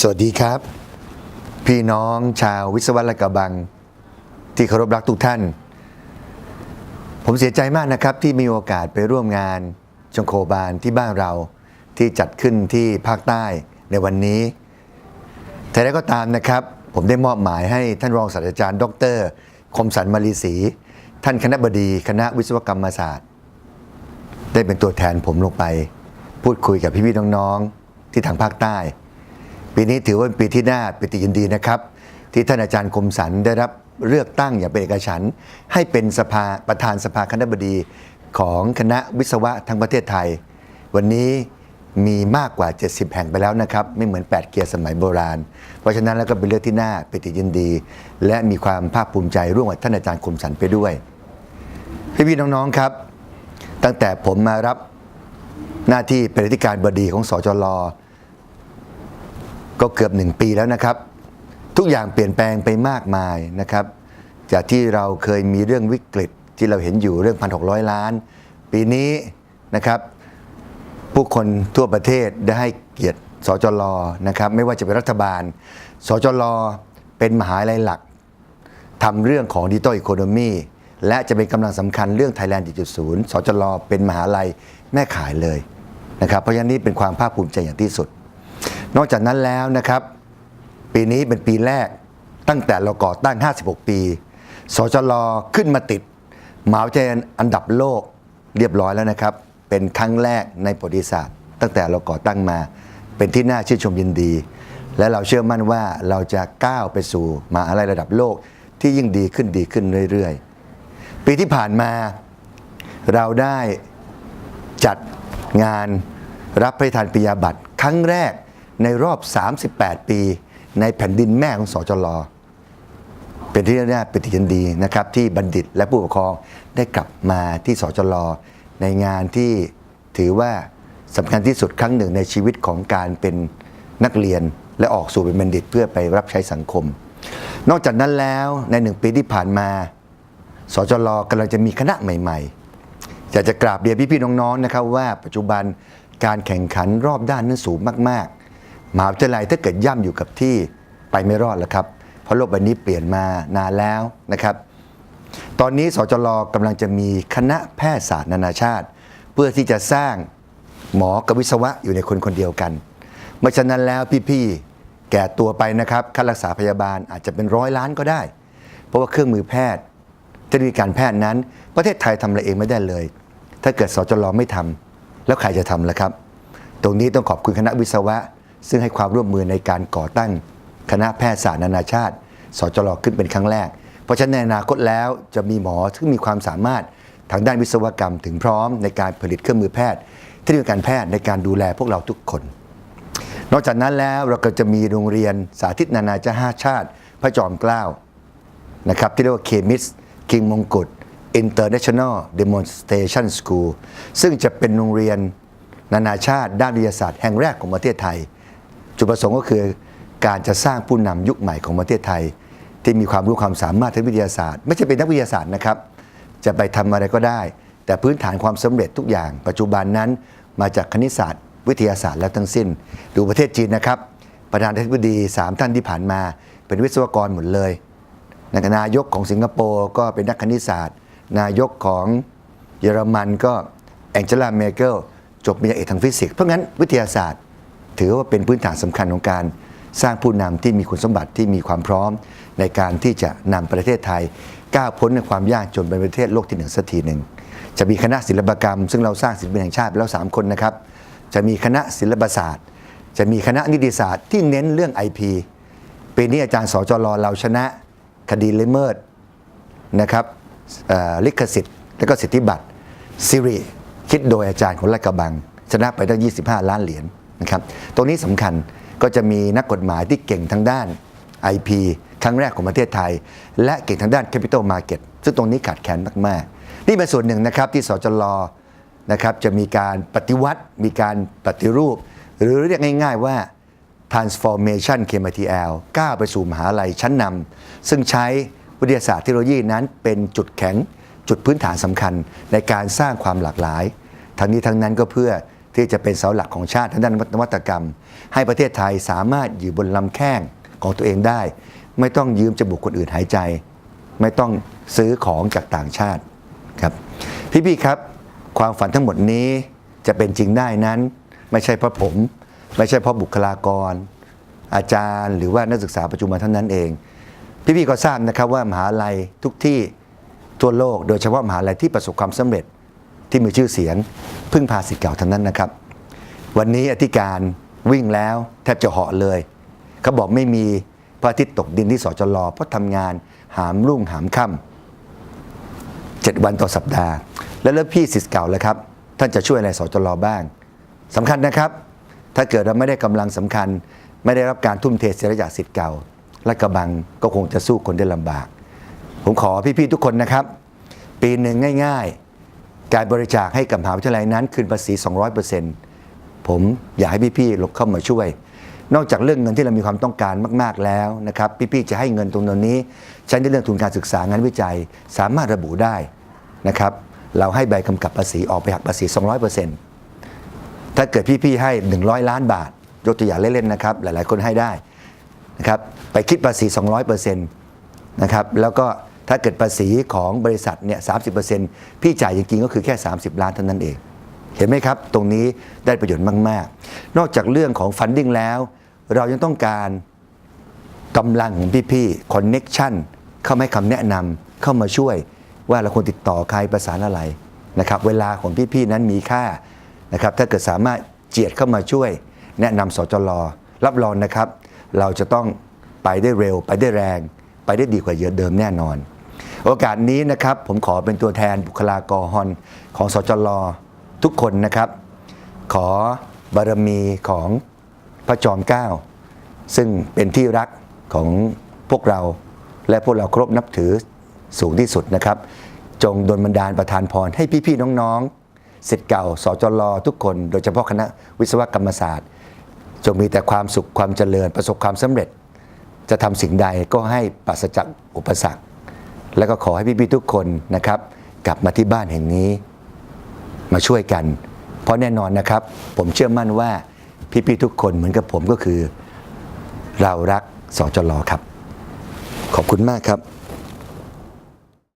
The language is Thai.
สวัสดีครับ พี่น้องชาววิศวะและกระบัง ที่เคารพรักทุกท่าน ผมเสียใจมากนะครับที่มีโอกาสไปร่วมงานจงโคบานที่บ้านเราที่จัดขึ้นที่ภาคใต้ในวันนี้แต่แล้วก็ตามนะครับ ผมได้มอบหมายให้ท่านรองศาสตราจารย์ ดร คมสันมารีศรีท่านคณะบดีคณะวิศวกรรมศาสตร์ ได้เป็นตัวแทนผมลงไป พูดคุยกับพี่ๆน้องๆที่ทางภาคใต้ ปีนี้ถือว่าเป็นปีที่น่าปิติยินดีนะครับ ที่ท่านอาจารย์คมสันได้รับเลือกตั้งอย่างเป็นเอกฉันท์ให้เป็นสภาประธานสภาคณะบดีของคณะวิศวะทั้งประเทศไทย วันนี้มีมากกว่า 70 แห่งไปแล้วนะครับ ไม่เหมือน 8 เกียร์สมัยโบราณ เพราะฉะนั้นแล้วก็เป็นเรื่องที่น่าปิติยินดี และมีความภาคภูมิใจร่วมกับท่านอาจารย์คมสันไปด้วย พี่ๆน้องๆครับ ตั้งแต่ผมมารับหน้าที่เป็นอธิการบดีของสจล ก็เกือบหนึ่งปีแล้วนะครับ ทุกอย่างเปลี่ยนแปลงไปมากมายนะครับ จากที่เราเคยมีเรื่องวิกฤตที่เราเห็นอยู่เรื่อง 1,600 ล้าน ปีนี้นะครับ ผู้คนทั่วประเทศได้ให้เกียรติสจลนะครับ ไม่ว่าจะเป็นรัฐบาล สจลเป็นมหาลัยหลักทำเรื่องของดิจิตอลอีโคโนมีและจะเป็นกำลังสำคัญเรื่อง Thailand 4.0 สจลเป็นมหาลัยแม่ขายเลยนะครับ เพราะฉะนั้นนี่เป็นความภาคภูมิใจอย่างที่สุด นอกจากนั้นแล้วนะครับ ปีนี้เป็นปีแรกตั้งแต่เราก่อตั้ง 56 ปี สจลขึ้นมาติดมหาวิทยาลัยอันดับโลกเรียบร้อยแล้วนะครับ เป็นครั้งแรกในประวัติศาสตร์ ตั้งแต่เราก่อตั้งมา เป็นที่น่าชื่นชมยินดี และเราเชื่อมั่นว่าเราจะก้าวไปสู่มหาลัยระดับโลกที่ยิ่งดีขึ้นดีขึ้นเรื่อยๆ ปีที่ผ่านมาเราได้จัดงานรับพระราชทานปริญาบัตรครั้งแรก ในรอบ 38 ปี ในแผ่นดินแม่ของสจลเป็นที่น่าเป็นที่ยินดีนะครับที่บัณฑิตและผู้ปกครองได้กลับมาที่สจลในงานที่ถือว่าสำคัญที่สุดครั้งหนึ่งในชีวิตของการเป็นนักเรียนและออกสู่เป็นบัณฑิตเพื่อไปรับใช้สังคม นอกจากนั้นแล้วในหนึ่งปีที่ผ่านมา สจลกำลังจะมีคณะใหม่ ๆ อยากจะกราบเรียนพี่ๆน้องๆนะครับว่าปัจจุบันการแข่งขันรอบด้านนั้นสูงมากๆ มหาวิทยาลัยถ้าเกิดย่ำอยู่กับที่ไปไม่รอดแล้วครับ เพราะโลกใบนี้เปลี่ยนมานานแล้วนะครับ ตอนนี้สจลกำลังจะมีคณะแพทยศาสตร์นานาชาติ เพื่อที่จะสร้างหมอกับวิศวะอยู่ในคนคนเดียวกัน เมื่อฉะนั้นแล้วพี่ๆแก่ตัวไปนะครับค่ารักษาพยาบาลอาจจะเป็นร้อยล้านก็ได้ เพราะว่าเครื่องมือแพทย์เทคโนโลยีการแพทย์นั้น ประเทศไทยทำอะไรเองไม่ได้เลย ถ้าเกิดสจลไม่ทำแล้วใครจะทำล่ะครับ ตรงนี้ต้องขอบคุณคณะวิศวะ ซึ่งให้ความร่วมมือในการก่อตั้งคณะแพทยศาสตร์นานาชาติ สจลขึ้นเป็นครั้งแรก เพราะฉะนั้นในอนาคตแล้วจะมีหมอที่มีความสามารถทางด้านวิศวกรรมถึงพร้อมในการผลิตเครื่องมือแพทย์เทคโนโลยีการแพทย์ในการดูแลพวกเราทุกคน นอกจากนั้นแล้วเราก็จะมีโรงเรียนสาธิตนานาชาติพระจอมเกล้านะครับที่เรียกว่าเคมิสคิงมงกุฎ International Demonstration School ซึ่งจะเป็นโรงเรียนนานาชาติด้านวิทยาศาสตร์แห่งแรกของประเทศไทย จุดประสงค์ก็คือการจะสร้างผู้นำยุคใหม่ของประเทศไทย ที่มีความรู้ความสามารถทางวิทยาศาสตร์ ไม่ใช่เป็นนักวิทยาศาสตร์นะครับ จะไปทำอะไรก็ได้ แต่พื้นฐานความสำเร็จทุกอย่าง ปัจจุบันนั้นมาจากคณิตศาสตร์ วิทยาศาสตร์แล้วทั้งสิ้น ดูประเทศจีนนะครับ ประธานาธิบดีสามท่านที่ผ่านมา เป็นวิศวกรหมดเลยนายกของสิงคโปร์ก็เป็นนักคณิตศาสตร์ นายกของเยอรมันก็แองเจลาเมเกิลจบปริญญาเอกทางฟิสิกส์เพราะงั้นวิทยาศาสตร์ ถือว่าเป็นพื้นฐานสำคัญของการสร้างผู้นำที่มีคุณสมบัติที่มีความพร้อม ในการที่จะนำประเทศไทย ก้าวพ้นในความยากจนเป็นประเทศโลกที่หนึ่งสักทีหนึ่งจะมีคณะศิลปกรรม ซึ่งเราสร้างศิลปินแห่งชาติไปแล้วสามคนนะครับ จะมีคณะศิลปศาสตร์ จะมีคณะนิติศาสตร์ที่เน้นเรื่อง IP ปีนี้อาจารย์สจรเราชนะ คดีเลเมิดนะครับลิขสิทธิ์ และก็สิทธิบัตรซิริคิดโดยอาจารย์ของรัฐกระบัง ชนะไปตั้ง 25 ล้านเหรียญ นะครับตรงนี้สำคัญก็จะมีนักกฎหมายที่เก่งทางด้าน IP ครั้งแรกของประเทศไทย และเก่งทางด้าน Capital Market ซึ่งตรงนี้ขาดแคลนมาก ๆ นี่เป็นส่วนหนึ่งนะครับที่สจลนะครับจะมีการปฏิวัติ มีการปฏิรูป หรือเรียกง่าย ๆว่า Transformation KMTL ก้าวไปสู่มหาลัยชั้นนำซึ่งใช้วิทยาศาสตร์เทคโนโลยีนั้นเป็นจุดแข็งจุดพื้นฐานสำคัญในการสร้างความหลากหลาย ทั้งนี้ทั้งนั้นก็เพื่อ ที่จะเป็นเสาหลักของชาติทางด้านนวัตกรรม ให้ประเทศไทยสามารถอยู่บนลำแข้งของตัวเองได้ ไม่ต้องยืมจมูกคนอื่นหายใจ ไม่ต้องซื้อของจากต่างชาติครับพี่ๆครับ ความฝันทั้งหมดนี้จะเป็นจริงได้นั้น ไม่ใช่เพราะผม ไม่ใช่เพราะบุคลากร อาจารย์หรือว่านักศึกษาปัจจุบันเท่านั้นเอง พี่ๆก็ทราบนะครับว่ามหาลัยทุกที่ทั่วโลก โดยเฉพาะมหาลัยที่ประสบความสำเร็จ ที่มีชื่อเสียง พึ่งพาสิทธิ์เก่าทั้งนั้นนะครับ วันนี้อธิการวิ่งแล้วแทบจะเหาะเลยเขาบอกไม่มีพระอาทิตย์ตกดินที่สจลเพราะทำงานหามรุ่งหามค่ำเจ็ดวันต่อสัปดาห์ แล้วแล้วพี่สิทธิ์เก่าแล้วครับ ท่านจะช่วยอะไรสจลบ้างสำคัญนะครับ ถ้าเกิดเราไม่ได้กำลังสำคัญ ไม่ได้รับการทุ่มเทเสียจากสิทธิ์เก่าและกระบังก็คงจะสู้คนได้ลำบาก ผมขอพี่ๆทุกคนนะครับ ปีหนึ่งง่าย ๆ การบริจาคให้กับมหาวิทยาลัยนั้นคืนภาษี 200%ผมอยากให้พี่ๆลงเข้ามาช่วย นอกจากเรื่องเงินที่เรามีความต้องการมาก ๆแล้วนะครับ พี่ๆจะให้เงินตรงนี้ใช้ในเรื่องทุนการศึกษางานวิจัยสามารถระบุได้นะครับ เราให้ใบกำกับภาษีออกไปหักภาษี 200%ถ้าเกิดพี่ๆให้ 100 ล้านบาท ยกตัวอย่างเล่นๆนะครับ หลายๆคนให้ได้นะครับไปคิดภาษี 200%นะครับแล้วก็ ถ้าเกิดภาษีของบริษัทเนี่ย30%พี่จ่ายจริงๆก็คือแค่ 30 ล้านเท่านั้นเอง เห็นไหมครับ ตรงนี้ได้ประโยชน์มาก ๆ นอกจากเรื่องของฟันดิ้งแล้ว เรายังต้องการกำลังของพี่ๆคอนเน็กชันเข้ามาให้คำแนะนำเข้ามาช่วยว่าเราควรติดต่อใครประสานอะไรนะครับเวลาของพี่ๆนั้นมีค่านะครับถ้าเกิดสามารถเจียดเข้ามาช่วย แนะนำสจลรับรองนะครับ เราจะต้องไปได้เร็ว ไปได้แรง ไปได้ดีกว่าเดิมแน่นอน โอกาสนี้นะครับผมขอเป็นตัวแทนบุคลากรของสจลทุกคนนะครับ ขอบารมีของพระจอมเกล้าซึ่งเป็นที่รักของพวกเราและพวกเราครบนับถือสูงที่สุดนะครับ จงดลบันดาลประทานพรให้พี่ๆน้องๆสิทธิ์เก่าสจลทุกคน โดยเฉพาะคณะวิศวกรรมศาสตร์ จงมีแต่ความสุขความเจริญประสบความสำเร็จ จะทำสิ่งใดก็ให้ปราศจากอุปสรรค แล้วก็ขอให้พี่ๆทุกคนนะครับ กลับมาที่บ้านแห่งนี้ มาช่วยกัน เพราะแน่นอนนะครับ ผมเชื่อมั่นว่าพี่ๆทุกคนเหมือนกับผมก็คือ เรารักสจลครับ ขอบคุณมากครับ